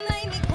ไ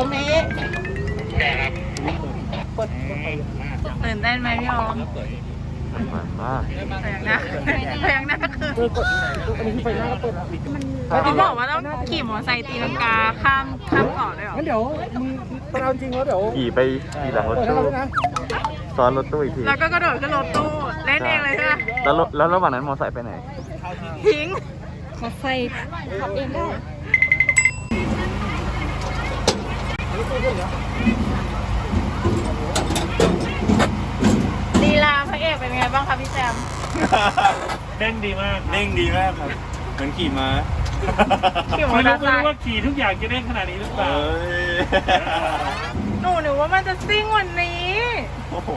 ตรงนี้ตื่นเต้นไหมพี่ออมพยักหน้าพยักหน้าคือเขาบอกว่าต้องขี่มอเตอร์ไซค์ตีลังกาข้ามข้ามเกาะเลยเหรองั้นเดี๋ยวมึงตอนเอาจริงแล้วเดี๋ยวขี่ไปขี่หลังรถเปิดให้ตู้เราด้วยนะซ้อนรถตู้อีกทีแล้วก็กระโดดขึ้นรถตู้เล่นเองเลยใช่ไหมแล้วรถแล้วระหว่างนั้นมอไซค์ไปไหนทิ้งมอไซค์ขับเองได้ ลีลาพระเอกเป็นไงบ้างคะพี่แซม เด้งดีมากเด้งดีมากครับ เหมือนขี่ม้าขี่มอไม่เตอรู้ร์ไซไม่รู้ค์ว่าขี่ทุกอย่างจะเด้งขนาดนี้หรือเปเอล่า้ยหนูหนูว่ามันจะซิ่งกวันนี้ โอ้โห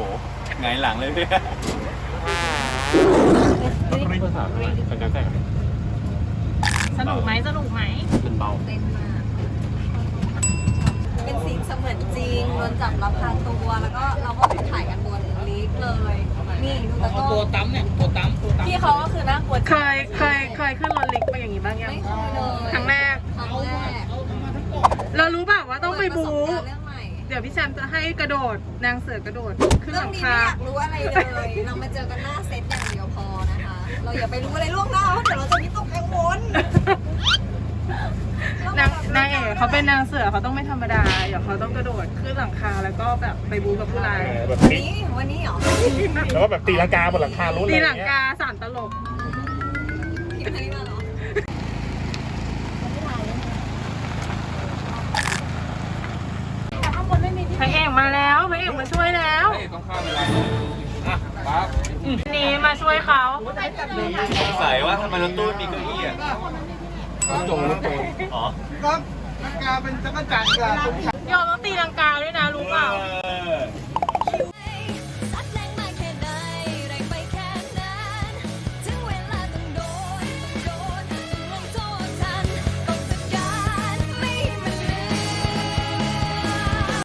ไงายหลังเลยพี่สนุกไหมสนุกไหมเต้นมาก เป็นซีนเสมือนจริง โด นจับรับพาตัวแล้วก็เราก็ไปถ่ายกันบนลิฟต์เลย นี่ดูตะโกนตัวตั้มเนี่ยตัวตั้มตัวตั้มพี่เขาก็คือน่ากลัวจริงเคยเคยเคยขึ้นรถลิฟต์ไปอย่างนี้บ้างยังไม่เคยเลยครั้งแรกครั้งแรกเรารู้เปล่าว่าต้องไปบูเปิดประสบการณ์เรื่องใหม่เดี๋ยวพี่แซมจะให้กระโดดนางเสือกระโดดขึ้นหเรื่องลังนี้คาไม่อยากรู้อะไรเลย เรามาเจอกันหน้าเซตอย่างเดียวพอนะคะ เราอย่าไปรู้อะไรล่วงหน้าเพราะเดี๋ยวเราจะวิตกกังวล นางนาง เอกเขาเป็นนางเสือเขาต้องไม่ธรรมดาเดี๋ยวเขาต้องกระโดดขึ้นหลังคาแล้วก็แบบไปบูกับผู้ร้ายแบบวันตีนี้วันนี้เหรอแล้วก็แบบตีลังกาบนหลังคารถอะไรตีอย่าหลังงเงี้ยกาสารตลกพี่มานี่มาเหรอพระเอกมาแล้วพระเอกมาช่วยแล้วต้องข้ามเวลาอะปั๊บนี่มาช่วยเขาสงสัยว่าทำไมรถตู้มีเก้าอี้อะรถโจรรถโจรอ๋อ ครับนักกาเป็นจักรจันทร์กับ ยอมต้องตีลังกาด้วยนะรู้เปล่า เออ